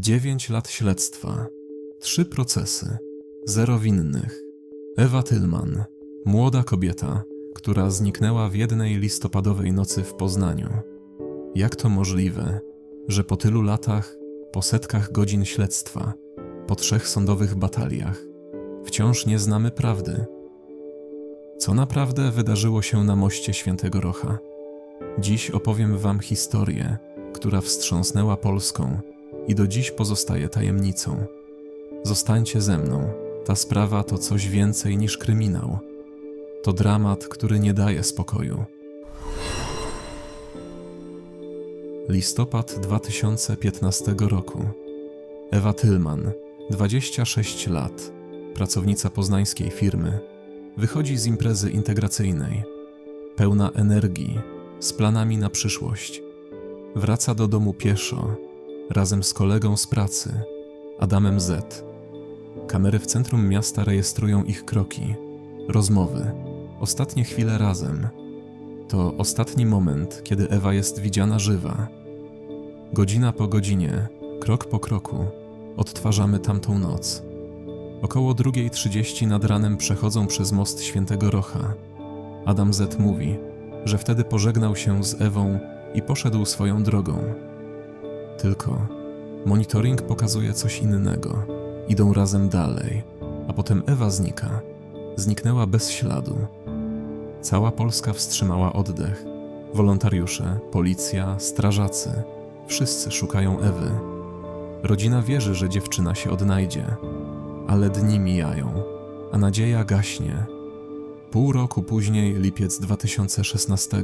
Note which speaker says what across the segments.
Speaker 1: Dziewięć lat śledztwa, trzy procesy, zero winnych. Ewa Tylman, młoda kobieta, która zniknęła w jednej listopadowej nocy w Poznaniu. Jak to możliwe, że po tylu latach, po setkach godzin śledztwa, po trzech sądowych bataliach, wciąż nie znamy prawdy? Co naprawdę wydarzyło się na moście Świętego Rocha? Dziś opowiem Wam historię, która wstrząsnęła Polską i do dziś pozostaje tajemnicą. Zostańcie ze mną. Ta sprawa to coś więcej niż kryminał. To dramat, który nie daje spokoju. Listopad 2015 roku. Ewa Tylman, 26 lat, pracownica poznańskiej firmy, wychodzi z imprezy integracyjnej, pełna energii, z planami na przyszłość. Wraca do domu pieszo, razem z kolegą z pracy, Adamem Z. Kamery w centrum miasta rejestrują ich kroki, rozmowy, ostatnie chwile razem. To ostatni moment, kiedy Ewa jest widziana żywa. Godzina po godzinie, krok po kroku, odtwarzamy tamtą noc. Około 2.30 nad ranem przechodzą przez most Świętego Rocha. Adam Z mówi, że wtedy pożegnał się z Ewą i poszedł swoją drogą. Tylko monitoring pokazuje coś innego. Idą razem dalej, a potem Ewa znika. Zniknęła bez śladu. Cała Polska wstrzymała oddech. Wolontariusze, policja, strażacy wszyscy szukają Ewy. Rodzina wierzy, że dziewczyna się odnajdzie, ale dni mijają, a nadzieja gaśnie. Pół roku później, lipiec 2016,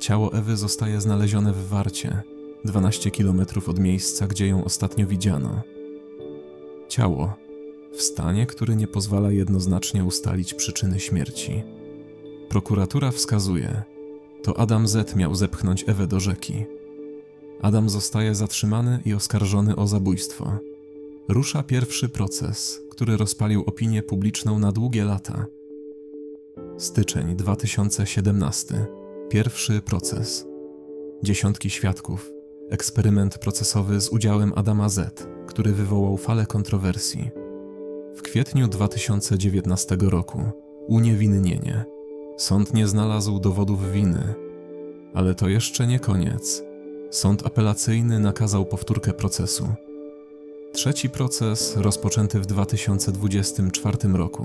Speaker 1: ciało Ewy zostaje znalezione w Warcie, 12 km od miejsca, gdzie ją ostatnio widziano. Ciało w stanie, który nie pozwala jednoznacznie ustalić przyczyny śmierci. Prokuratura wskazuje, to Adam Z miał zepchnąć Ewę do rzeki. Adam zostaje zatrzymany i oskarżony o zabójstwo. Rusza pierwszy proces, który rozpalił opinię publiczną na długie lata. Styczeń 2017. Pierwszy proces. Dziesiątki świadków. Eksperyment procesowy z udziałem Adama Z, który wywołał falę kontrowersji. W kwietniu 2019 roku uniewinnienie. Sąd nie znalazł dowodów winy. Ale to jeszcze nie koniec. Sąd apelacyjny nakazał powtórkę procesu. Trzeci proces, rozpoczęty w 2024 roku,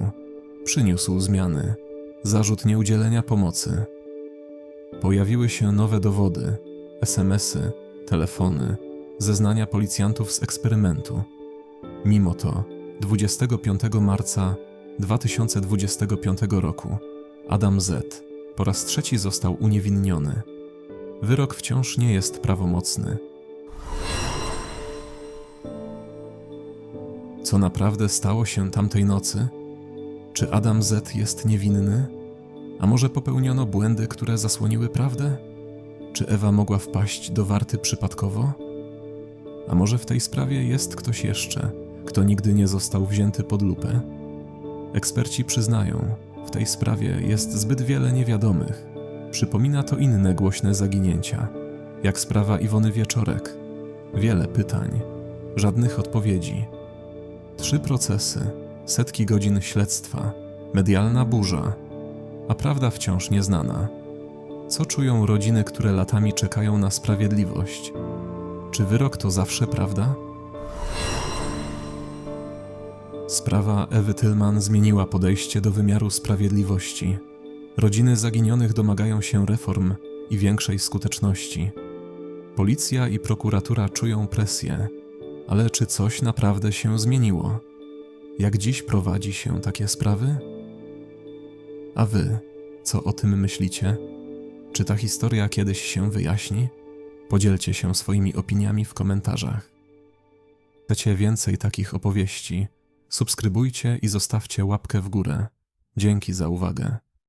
Speaker 1: przyniósł zmiany. Zarzut nieudzielenia pomocy. Pojawiły się nowe dowody, SMS-y, telefony, zeznania policjantów z eksperymentu. Mimo to, 25 marca 2025 roku Adam Z po raz trzeci został uniewinniony. Wyrok wciąż nie jest prawomocny. Co naprawdę stało się tamtej nocy? Czy Adam Z jest niewinny? A może popełniono błędy, które zasłoniły prawdę? Czy Ewa mogła wpaść do warty przypadkowo? A może w tej sprawie jest ktoś jeszcze, kto nigdy nie został wzięty pod lupę? Eksperci przyznają, w tej sprawie jest zbyt wiele niewiadomych. Przypomina to inne głośne zaginięcia, jak sprawa Iwony Wieczorek. Wiele pytań, żadnych odpowiedzi. Trzy procesy, setki godzin śledztwa, medialna burza, a prawda wciąż nieznana. Co czują rodziny, które latami czekają na sprawiedliwość? Czy wyrok to zawsze prawda? Sprawa Ewy Tylman zmieniła podejście do wymiaru sprawiedliwości. Rodziny zaginionych domagają się reform i większej skuteczności. Policja i prokuratura czują presję, ale czy coś naprawdę się zmieniło? Jak dziś prowadzi się takie sprawy? A wy, co o tym myślicie? Czy ta historia kiedyś się wyjaśni? Podzielcie się swoimi opiniami w komentarzach. Chcecie więcej takich opowieści? Subskrybujcie i zostawcie łapkę w górę. Dzięki za uwagę.